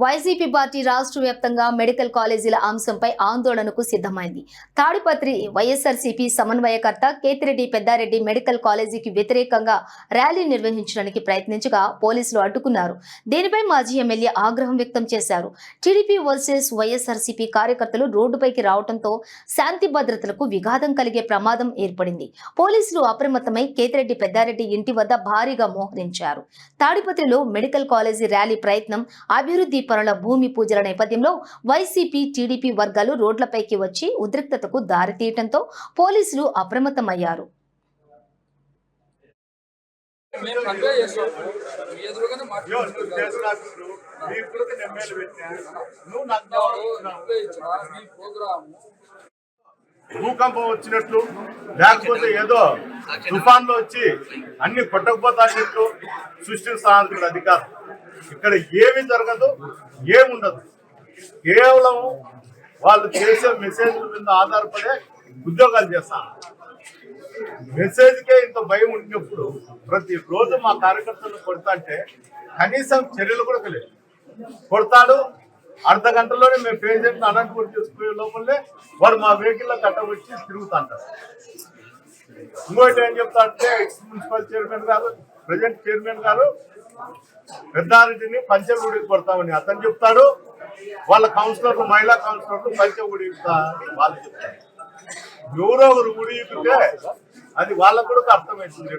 YCP party రాష్ట్ర వ్యాప్తంగా medical కాలేజీల అంశంపై ఆందోళనకు సిద్ధమైంది. తాడిపత్రి వైఎస్ఆర్సీపీ సమన్వయకర్త కేతిరెడ్డి పెద్దారెడ్డి మెడికల్ కాలేజీకి వ్యతిరేకంగా ర్యాలీ నిర్వహించడానికి ప్రయత్నించగా పోలీసులు అడ్డుకున్నారు. దీనిపై మాజీ ఎమ్మెల్యే ఆగ్రహం వ్యక్తం చేశారు. టీడీపీ వర్సెస్ వైఎస్ఆర్సీపీ కార్యకర్తలు రోడ్డుపైకి రావడంతో శాంతి భద్రతలకు విఘాతం కలిగే ప్రమాదం ఏర్పడింది. పోలీసులు అప్రమత్తమై కేతిరెడ్డి పెద్దారెడ్డి ఇంటి వద్ద భారీగా మోహరించారు. తాడిపత్రిలో మెడికల్ కాలేజీ ర్యాలీ ప్రయత్నం అభివృద్ధి పనుల భూమి పూజల నేపథ్యంలో వైసీపీ టీడీపీ వర్గాలు రోడ్లపైకి వచ్చి ఉద్రిక్తతకు దారితీయటంతో పోలీసులు అప్రమత్తమయ్యారు. మీరు మీ ఎదురుగానే మాట్లాడుతున్నారు ప్రోగ్రామ్ భూకంపం వచ్చినట్లు లేకపోతే ఏదో తుఫాన్లో వచ్చి అన్ని కొట్టకపోతాన్నట్లు సృష్టిస్తున్నారు అధికారం ఇక్కడ ఏమి జరగదు ఏముండదు. కేవలం వాళ్ళు చేసే మెసేజ్ల మీద ఆధారపడే ఉద్యోగాలు చేస్తారు. మెసేజ్కే ఇంత భయం ఉండినప్పుడు ప్రతి రోజు మా కార్యకర్తలు కొడతాంటే కనీసం చర్యలు కూడా తెలియదు. కొడతాడు అర్ధ గంటలోనే మేము పేషెంట్ అనంతపురం తీసుకునే లోపలే వాడు మా వెహికల్లో కట్టవచ్చి తిరుగుతుంటారు ఇంకోటి ఏం చెప్తా అంటే ఎక్స్ మున్సిపల్ చైర్మన్ గారు ప్రజెంట్ చైర్మన్ గారు పెద్దారెడ్డిని పంచగూడికి కొడతామని అతను చెప్తాడు. వాళ్ళ కౌన్సిలర్లు మహిళా కౌన్సిలర్లు పంచగూడి వాళ్ళు చెప్తారు. ఎవరో ఒకరు ఉడికితే అది వాళ్ళకు కూడా అర్థమవుతుంది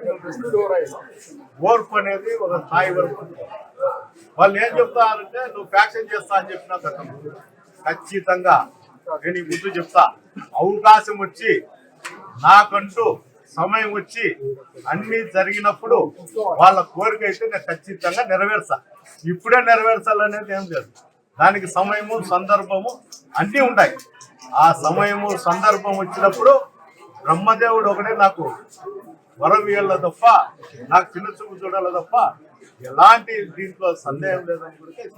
ఓర్పు అనేది ఒక స్థాయి వరకు వాళ్ళు ఏం చెప్తారంటే నువ్వు ఫ్యాక్షన్ చేస్తా? అని చెప్పిన గతం ఖచ్చితంగా నేను ఈ ముందు చెప్తా. అవకాశం వచ్చి నాకంటూ సమయం వచ్చి అన్ని జరిగినప్పుడు వాళ్ళ కోరిక అయితే నేను ఖచ్చితంగా నెరవేర్చా. ఇప్పుడే నెరవేర్చాలనేది ఏం లేదు. దానికి సమయము సందర్భము అన్నీ ఉంటాయి. ఆ సమయము సందర్భం వచ్చినప్పుడు బ్రహ్మదేవుడు ఒకటే నాకు వరం ఇవ్వాల తప్ప నాకు చిన్న చూపు చూడాలి తప్ప ఎలాంటి దీంట్లో సందేహం లేదని కూడా ఈ